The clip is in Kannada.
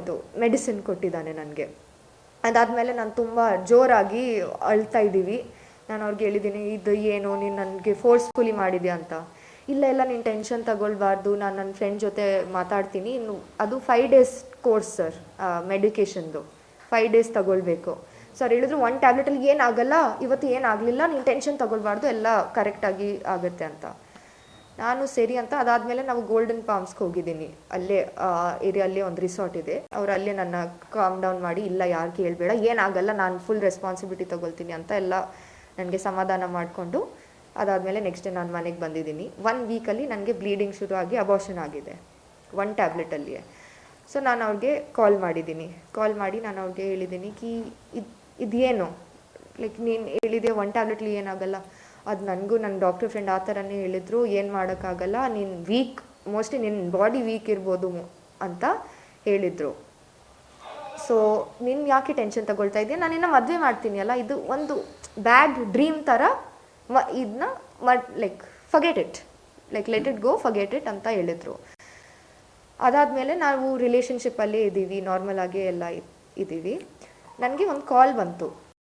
ಇದು ಮೆಡಿಸಿನ್ ಕೊಟ್ಟಿದ್ದಾನೆ ನನಗೆ. ಅದಾದಮೇಲೆ ನಾನು ತುಂಬ ಜೋರಾಗಿ ಅಳ್ತಾ ಇದ್ದೀವಿ. ನಾನು ಅವ್ರಿಗೆ ಹೇಳಿದ್ದೀನಿ ಇದು ಏನು? ನೀನು ನನಗೆ ಫೋರ್ಸ್ಫುಲಿ ಮಾಡಿದ್ಯಾ ಅಂತ. ಇಲ್ಲ ಇಲ್ಲ, ನೀನು ಟೆನ್ಷನ್ ತಗೊಳ್ಬಾರ್ದು. ನಾನು ನನ್ನ ಫ್ರೆಂಡ್ ಜೊತೆ ಮಾತಾಡ್ತೀನಿ. ಇನ್ನು ಅದು ಫೈವ್ ಡೇಸ್ ಕೋರ್ಸ್ ಸರ್ ಮೆಡಿಕೇಷನ್ದು ಫೈವ್ ಡೇಸ್ ತಗೊಳ್ಬೇಕು. ಸರ್ ಹೇಳಿದ್ರು ಒನ್ ಟ್ಯಾಬ್ಲೆಟಲ್ಲಿ ಏನಾಗಲ್ಲ ಇವತ್ತು ಏನಾಗಲಿಲ್ಲ ನೀನು ಟೆನ್ಷನ್ ತಗೊಳ್ಬಾರ್ದು. ಎಲ್ಲ ಕರೆಕ್ಟಾಗಿ ಆಗುತ್ತೆ ಅಂತ. ನಾನು ಸರಿ ಅಂತ ಅದಾದಮೇಲೆ ನಾವು ಗೋಲ್ಡನ್ ಪಾಮ್ಸ್ಗೆ ಹೋಗಿದ್ದೀನಿ. ಅಲ್ಲೇ ಏರಿಯಲ್ಲೇ ಒಂದು ರಿಸಾರ್ಟ್ ಇದೆ. ಅವ್ರು ಅಲ್ಲೇ ನನ್ನ ಕಾಮ್ ಡೌನ್ ಮಾಡಿ, ಇಲ್ಲ ಯಾರು ಕೇಳಬೇಡ, ಏನಾಗಲ್ಲ, ನಾನು ಫುಲ್ ರೆಸ್ಪಾನ್ಸಿಬಿಲಿಟಿ ತಗೊಳ್ತೀನಿ ಅಂತ ಎಲ್ಲ ನನಗೆ ಸಮಾಧಾನ ಮಾಡಿಕೊಂಡು, ಅದಾದಮೇಲೆ ನೆಕ್ಸ್ಟ್ ಡೇ ನಾನು ಮನೆಗೆ ಬಂದಿದ್ದೀನಿ. ಒನ್ ವೀಕಲ್ಲಿ ನನಗೆ ಬ್ಲೀಡಿಂಗ್ ಶುರು ಆಗಿ ಅಬಾರ್ಷನ್ ಆಗಿದೆ. ಒನ್ ಟ್ಯಾಬ್ಲೆಟಲ್ಲಿಯೇ ಸೊ ನಾನು ಅವ್ರಿಗೆ ಕಾಲ್ ಮಾಡಿದ್ದೀನಿ. ಕಾಲ್ ಮಾಡಿ ನಾನು ಅವ್ರಿಗೆ ಹೇಳಿದ್ದೀನಿ, ಕಿ, ಇದು, ಇದೇನು? ಲೈಕ್ ನೀನು ಹೇಳಿದೆ ಒನ್ ಟ್ಯಾಬ್ಲೆಟ್ಲಿ ಏನಾಗಲ್ಲ ಅದು ನನಗೂ ನನ್ನ ಡಾಕ್ಟರ್ ಫ್ರೆಂಡ್ ಆ ಥರನೇ ಹೇಳಿದ್ರು, ಏನು ಮಾಡೋಕ್ಕಾಗಲ್ಲ, ನೀನು ವೀಕ್ ಮೋಸ್ಟ್ಲಿ ನಿನ್ನ ಬಾಡಿ ವೀಕ್ ಇರ್ಬೋದು ಅಂತ ಹೇಳಿದರು. ಸೊ ನೀನು ಯಾಕೆ ಟೆನ್ಷನ್ ತಗೊಳ್ತಾ ಇದೆಯಾ? ನಾನು ಇನ್ನು ಮದುವೆ ಮಾಡ್ತೀನಿ ಅಲ್ಲ, ಇದು ಒಂದು ಬ್ಯಾಡ್ ಡ್ರೀಮ್ ಥರ ಮ ಇದನ್ನ ಮ like forget it like let it go forget it ಅಂತ ಹೇಳಿದರು. ಅದಾದಮೇಲೆ ನಾವು ರಿಲೇಷನ್ಶಿಪ್ಪಲ್ಲೇ ಇದ್ದೀವಿ ನಾರ್ಮಲ್ ಆಗಿ ಎಲ್ಲ ಇದ್- ಇದ್ದೀವಿ ನನಗೆ ಒಂದು ಕಾಲ್ ಬಂತು.